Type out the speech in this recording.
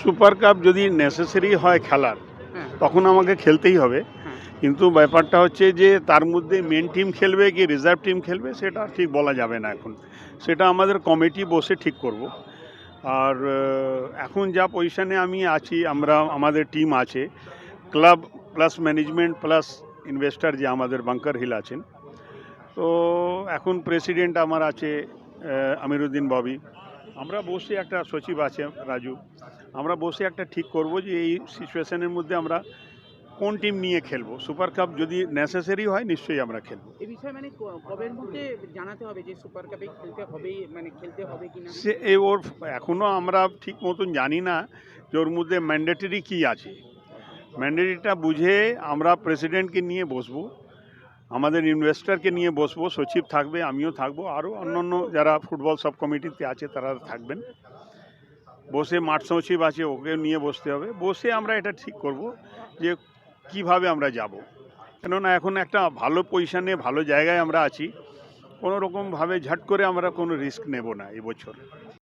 Super cup যদি necessary হয় খেলার হ্যাঁ। তখন আমাকে খেলতেই হবে। হ্যাঁ। কিন্তু ব্যাপারটা হচ্ছে যে তার মধ্যে মেন টিম খেলবে কি রিজার্ভ টিম খেলবে সেটা ঠিক বলা যাবে না এখন। সেটা আমাদের কমিটি বসে ঠিক করব। আর এখন যা পজিশনে আমি আছি আমরা আমাদের টিম আছে। Club plus management plus investor যে আমাদের বাঙ্কার হিল আছেন। তো এখন প্রেসিডেন্ট আমার আছে আমিরুদ্দিন ববি। আমরা বসে একটা সচিব আছে রাজু। আমরা বসে একটা ঠিক করব যে এই সিচুয়েশনের মধ্যে আমরা কোন টিম নিয়ে খেলব। সুপার কাপ যদি নেসেসারি হয় নিশ্চয়ই আমরা খেলব। এই বিষয়ে মানে কবের মধ্যে জানাতে হবে যে সুপার কাপে খেলতে হবেই মানে খেলতে হবে কিনা? সে এ ওর এখনও আমরা ঠিক মতন জানি না যে ওর মধ্যে ম্যান্ডেটরি কী আছে। ম্যান্ডেটরিটা বুঝে আমরা প্রেসিডেন্টকে নিয়ে বসবো। আমাদের ইনভেস্টরকে নিয়ে বসবো, সচিব থাকবে, আমিও থাকব, আরও অন্যান্য যারা ফুটবল সাব কমিটিতে আছে তারা থাকবেন। বসে মাঠ সচিব আছে, ওকে নিয়ে বসতে হবে। বসে আমরা এটা ঠিক করব যে কীভাবে আমরা যাব। কেননা এখন একটা ভালো পজিশনে ভালো জায়গায় আমরা আছি। কোনো ঝট করে আমরা কোনো রিস্ক নেব না এবছর।